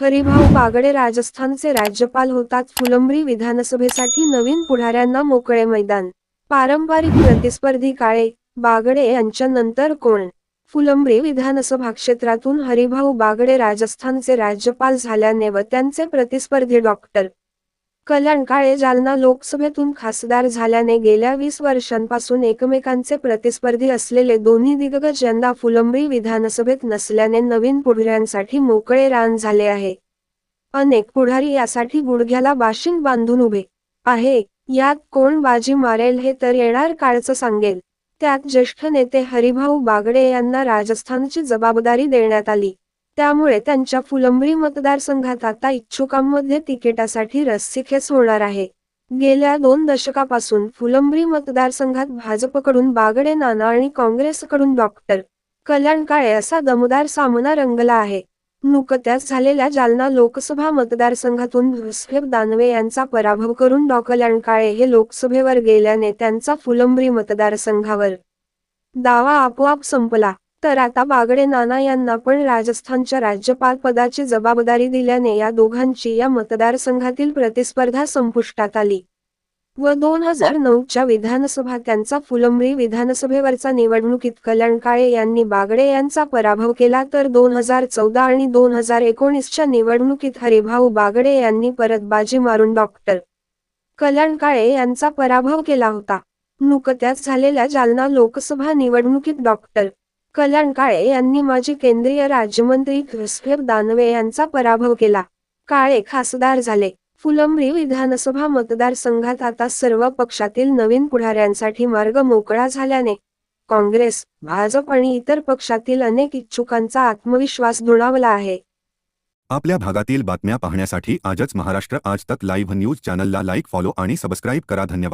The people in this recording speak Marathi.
हरिभाऊ बागडे राजस्थानचे राज्यपाल होतात. फुलंब्री विधानसभेसाठी नवीन पुढाऱ्यांना मोकळे मैदान. पारंपरिक प्रतिस्पर्धी काळे बागडे यांच्यानंतर कोण? फुलंब्री विधानसभा क्षेत्रातून हरिभाऊ बागडे राजस्थानचे राज्यपाल झाल्याने व त्यांचे प्रतिस्पर्धी डॉक्टर कल्याण काळे जालना लोकसभेतून खासदार झाल्याने गेल्या वीस वर्षांपासून एकमेकांचे प्रतिस्पर्धी असलेले दोन्ही दिग्गज यंदा फुलंब्री विधानसभेत नसल्याने नवीन पुढऱ्यांसाठी मोकळे रान झाले आहे. अनेक पुढारी यासाठी गुडघ्याला बाशिंग बांधून उभे आहे. यात कोण बाजी मारेल हे तर येणार काळचं सांगेल. त्यात ज्येष्ठ नेते हरिभाऊ बागडे यांना राजस्थानची जबाबदारी देण्यात आली. त्यामुळे त्यांच्या फुलंब्री मतदारसंघात आता इच्छुकांमध्ये तिकिटासाठी रस्सीखेच होणार आहे. गेल्या दोन दशकापासून फुलंब्री मतदारसंघात भाजपकडून बागडे नाना आणि काँग्रेसकडून डॉक्टर कल्याण काळे असा दमदार सामना रंगला आहे. नुकत्याच झालेल्या जालना लोकसभा मतदारसंघातून रुसफेब दानवे यांचा पराभव करून डॉ. कल्याण काळे हे लोकसभेवर गेल्याने त्यांचा फुलंब्री मतदारसंघावर दावा आपोआप संपला. तर आता बागडे नाना यांना पण राजस्थानच्या राज्यपाल पदाची जबाबदारी दिल्याने या दोघांची या मतदारसंघातील प्रतिस्पर्धा संपुष्टात आली. व दोन हजार नऊच्या विधानसभा त्यांचा फुलंब्री विधानसभेवरचा निवडणुकीत कल्याण काळे यांनी बागडे यांचा पराभव केला तर दोन हजार चौदा आणि दोन हजार एकोणीसच्या निवडणुकीत हरिभाऊ बागडे यांनी परत बाजी मारून डॉक्टर कल्याण काळे यांचा पराभव केला होता. नुकत्याच झालेल्या जालना लोकसभा निवडणुकीत डॉक्टर कल्याण काळे यांनी माजी केंद्रीय राज्यमंत्री रुसफेब दानवे यांचा पराभव केला. काळे खासदार झाले. फुलंब्री विधानसभा मतदारसंघात आता सर्व पक्षातील नवीन पुढाऱ्यांसाठी मार्ग मोकळा झाल्याने काँग्रेस भाजप आणि इतर पक्षातील अनेक इच्छुकांचा आत्मविश्वास दुणावला आहे. आपल्या भागातील बातम्या पाहण्यासाठी आजच महाराष्ट्र आज तक लाईव्ह न्यूज चॅनलला लाईक फॉलो आणि सबस्क्राईब करा. धन्यवाद.